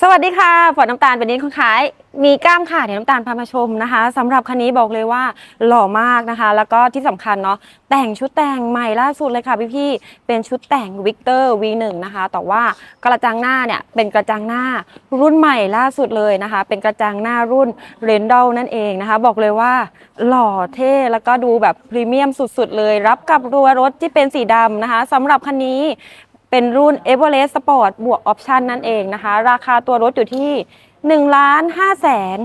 สวัสดีค่ะฝนน้ำตาลเป็นนี้คนขาย มีกล้ามค่ะเดี๋ยวน้ำตาลพามาชมนะคะสำหรับคันนี้บอกเลยว่าหล่อมากนะคะ แล้วก็ที่สำคัญเนาะแต่งชุดแต่งใหม่ล่าสุดเลยค่ะพี่ๆเป็นชุดแต่งวิกเตอร์ V1 นะคะแต่ว่ากระจังหน้าเนี่ยเป็นกระจังหน้ารุ่นใหม่ล่าสุดเลยนะคะ เป็นกระจังหน้ารุ่นเรนด a ลนั่นเองนะคะ บอกเลยว่าหล่อเท่แล้วก็ดูแบบพรีเมียมสุดๆเลย รับกับรัวรถที่เป็นสีดำนะคะสำหรับคันนี้ เป็นรุ่น e v e r e s t Sport บวกออปชันนั่นเองนะคะ ราคาตัวรถอยู่ที่1ล้าน5แสน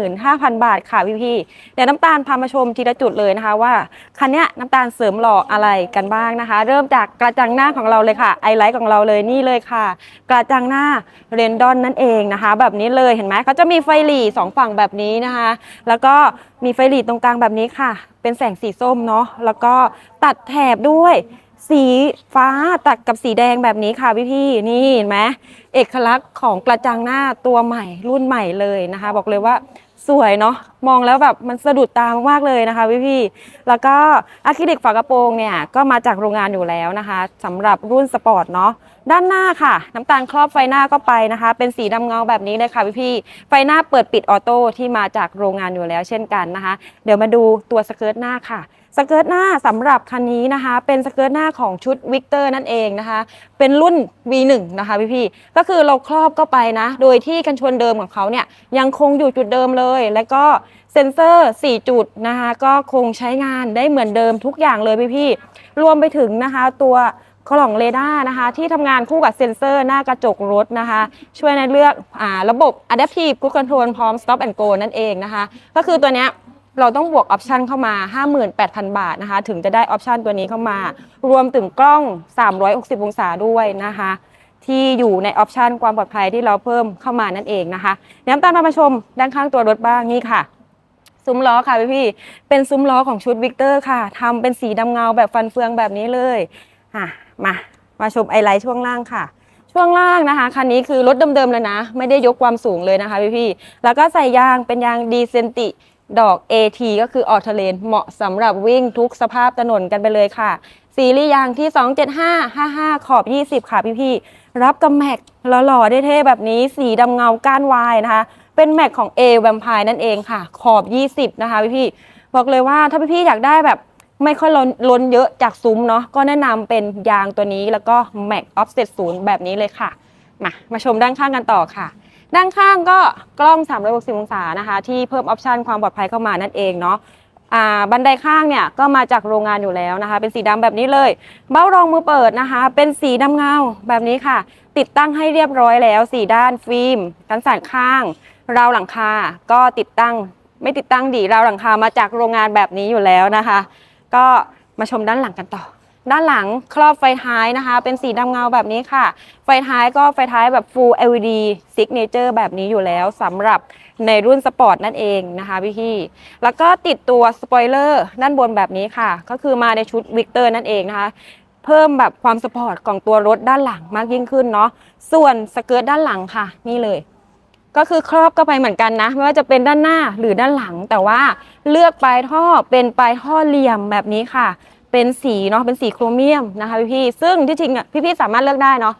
65,000 บาทค่ะพี่พี่ๆเดี๋ยวน้ำตาลพามาชมทีละจุดเลยนะคะว่า คันนี้น้ำตาลเสริมหล่ออะไรกันบ้างนะคะ เริ่มจากกระจังหน้าของเราเลยค่ะไอไลท์ของเราเลยนี่เลยค่ะ กระจังหน้าเรนดอนนั่นเองนะคะ แบบนี้เลยเห็นไหมเขาจะมีไฟหลีสองฝั่งแบบนี้นะคะ แล้วก็มีไฟหลีตรงกลางแบบนี้ค่ะ เป็นแสงสีส้มเนาะแล้วก็ตัดแถบด้วย สีฟ้าตัดกับสีแดงแบบนี้ค่ะพี่ๆนี่เห็นไหมเอกลักษณ์ของกระจังหน้าตัวใหม่รุ่นใหม่เลยนะคะ บอกเลยว่าสวยเนาะมองแล้วแบบมันสะดุดตามากๆเลยนะคะพี่ๆแล้วก็อะคริลิกฝากระโปรงเนี่ยก็มาจากโรงงานอยู่แล้วนะคะสำหรับรุ่นสปอร์ตเนาะด้านหน้าค่ะ น้ำตาลครอบไฟหน้าก็ไปนะคะ เป็นสีดำเงาแบบนี้เลยค่ะพี่ๆไฟหน้าเปิดปิดออโต้ที่มาจากโรงงานอยู่แล้วเช่นกันนะคะ เดี๋ยวมาดูตัวสเกิร์ตหน้าค่ะ สเกิร์ตหน้าสำหรับคันนี้นะคะ เป็นสเกิร์ตหน้าของชุดวิกเตอร์นั่นเองนะคะ เป็นรุ่น V1 นะคะพี่ๆก็คือเราครอบเข้าไปนะ โดยที่กันชนเดิมของเขาเนี่ยยังคงอยู่จุดเดิมเลย แล้วก็เซ็นเซอร์ 4 จุดนะคะ ก็คงใช้งานได้เหมือนเดิมทุกอย่างเลยพี่ๆรวมไปถึงนะคะตัวกล่องเรดาร์นะคะ ที่ทำงานคู่กับเซ็นเซอร์หน้ากระจกรถนะคะ ช่วยในเลือกอาระบบ Adaptive Cruise Control พร้อม Stop and Go นั่นเองนะคะ ก็คือตัวเนี้ย เราต้องบวกออปชันเข้ามา 58,000 บาทนะคะ ถึงจะได้ออปชันตัวนี้เข้ามา รวมถึงกล้อง 360 องศาด้วยนะคะ ที่อยู่ในออปชันความปลอดภัยที่เราเพิ่มเข้ามานั่นเองนะคะเดี๋ยวน้ำตามมาชมด้านข้างตัวรถบ้างนี่ค่ะซุ้มล้อค่ะพี่พี่เป็นซุ้มล้อของชุดวิกเตอร์ค่ะทำเป็นสีดำเงาแบบฟันเฟืองแบบนี้เลยอะมามาชมไอไลท์ช่วงล่างค่ะ ช่วงล่างนะคะคันนี้คือรถเดิมๆเลยนะ ไม่ได้ยกความสูงเลยนะคะพี่พี่แล้วก็ใส่ยางเป็นยางดีเซนติ ดอก AT ก็คือออ t เ r นเหมาะสำหรับวิ่งทุกสภาพถนนกันไปเลยค่ะ ซีรีส์ยางที่ 275 55 ขอบ 20 ค่ะพี่ๆ รับกับแม็กหล่อๆได้เท่แบบนี้ สีดำเงาก้านวายนะคะ เป็นแม็กของ A v a m p i r e นั่นเองค่ะ ขอบ 20 นะคะพี่ๆ บอกเลยว่าถ้าพี่ๆ อยากได้แบบไม่ค่อยล้นล้นเยอะจากซุ้มเนาะก็แนะนำเป็นยางตัวนี้แล้วก็ Mac Offset 0แบบนี้เลยค่ะ มามาชมด้านข้างกันต่อค่ะ ด้านข้างก็กล้อง 360 องศานะคะ ที่เพิ่มออปชันความปลอดภัยเข้ามานั่นเองเนาะบันไดข้างเนี่ยก็มาจากโรงงานอยู่แล้วนะคะ เป็นสีดำแบบนี้เลย เบ้ารองมือเปิดนะคะ เป็นสีดำเงาแบบนี้ค่ะ ติดตั้งให้เรียบร้อยแล้วสีด้านฟิล์มกันสั่นข้าง ราวหลังคา ก็ติดตั้งไม่ติดตั้งดีราวหลังคามาจากโรงงานแบบนี้อยู่แล้วนะคะ ก็มาชมด้านหลังกันต่อ ด้านหลังครอบไฟท้ายนะคะ เป็นสีดำเงาแบบนี้ค่ะ ไฟท้ายก็ไฟท้ายแบบ Full LED Signature แบบนี้อยู่แล้วสำหรับในรุ่นสปอร์ตนั่นเองนะคะพี่พี่ๆแล้วก็ติดตัวสปอยเลอร์ด้านบนแบบนี้ค่ะ ก็คือมาในชุดวิกเตอร์นั่นเองนะคะเพิ่มแบบความสปอร์ตของตัวรถด้านหลังมากยิ่งขึ้นเนาะ ส่วนสเกิร์ตด้านหลังค่ะ นี่เลย ก็คือครอบก็ไปเหมือนกันนะ ไม่ว่าจะเป็นด้านหน้าหรือด้านหลัง แต่ว่าเลือกปลายท่อเป็นปลายท่อเหลี่ยมแบบนี้ค่ะ เป็นสีเนาะเป็นสีโครเมียมนะคะพี่ๆซึ่งที่จริงอะพี่ๆสามารถเลือกได้เนาะ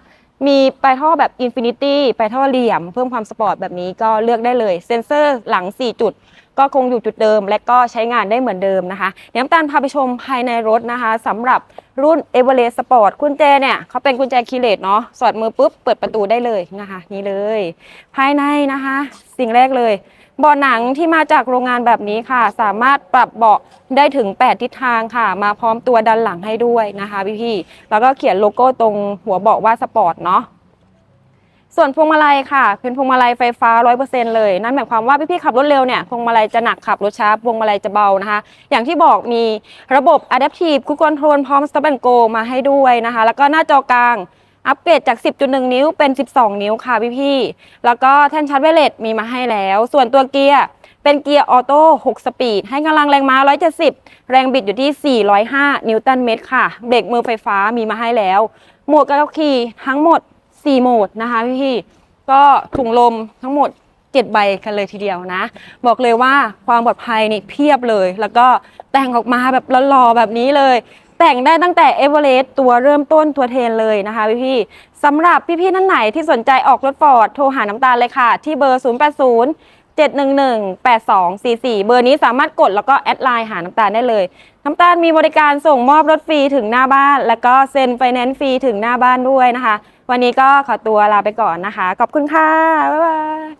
มีปลายท่อแบบอินฟินิตี้ปลายท่อเหลี่ยม เพิ่มความสปอร์ตแบบนี้ก็เลือกได้เลยเซ็นเซอร์หลัง 4 จุด ก็คงอยู่จุดเดิม และก็ใช้งานได้เหมือนเดิมนะคะเดี๋ยวน้ำตาลพาไปชมภายในรถนะคะสำหรับรุ่น e v e r e s t Sport กุญแจเนี่ยเขาเป็นกุญแจคีย์เลสเนาะสอดมือปุ๊บเปิดประตูได้เลยนะคะ นี่เลย ภายในนะคะ สิ่งแรกเลย เบาะหนังที่มาจากโรงงานแบบนี้ค่ะ สามารถปรับเบาะได้ถึง 8 ทิศทางค่ะ มาพร้อมตัวดันหลังให้ด้วยนะคะพี่ๆแล้วก็เขียนโลโก้ตรงหัวเบาะว่าสปอร์ตเนาะส่วนพวงมาลัยค่ะ เป็นพวงมาลัยไฟฟ้า 100%เลย นั่นหมายความว่าพี่ๆขับรถเร็วเนี่ยพวงมาลัยจะหนักขับรถช้าพวงมาลัยจะเบานะคะ อย่างที่บอกมีระบบ Adaptive Cruise Control พร้อม Stop and Go มาให้ด้วยนะคะ แล้วก็หน้าจอกลาง อัปเกรดจาก 10.1 นิ้วเป็น 12 นิ้วค่ะพี่ๆแล้วก็แท่นชาร์จไวเลสมีมาให้แล้ว ส่วนตัวเกียร์เป็นเกียร์ออโต้6สปีด ให้กำลังแรงม้า 170 แรงบิดอยู่ที่ 405 นิวตันเมตรค่ะ เบรกมือไฟฟ้ามีมาให้แล้วโหมดการขับขี่ทั้งหมด 4 โหมดนะคะพี่ๆก็ถุงลมทั้งหมด7ใบกันเลยทีเดียวนะ บอกเลยว่าความปลอดภัยนี่เพียบเลย แล้วก็แต่งออกมาแบบหล่อๆแบบนี้เลย แต่งได้ตั้งแต่เอเวอเรสต์ตัวเริ่มต้นตัวเทนเลยนะคะพี่ๆสำหรับพี่ๆท่านไหนที่สนใจออกรถฟอร์ดโทรหาน้ำตาลเลยค่ะ ที่เบอร์ 0 8 0 711 8244 เบอร์นี้สามารถกดแล้วก็แอดไลน์หาน้ำตาลได้เลย น้ำตาลมีบริการส่งมอบรถฟรีถึงหน้าบ้าน แล้วก็เซ็นไฟแนนซ์ฟรีถึงหน้าบ้านด้วยนะคะ วันนี้ก็ขอตัวลาไปก่อนนะคะ ขอบคุณค่ะ บ๊ายบาย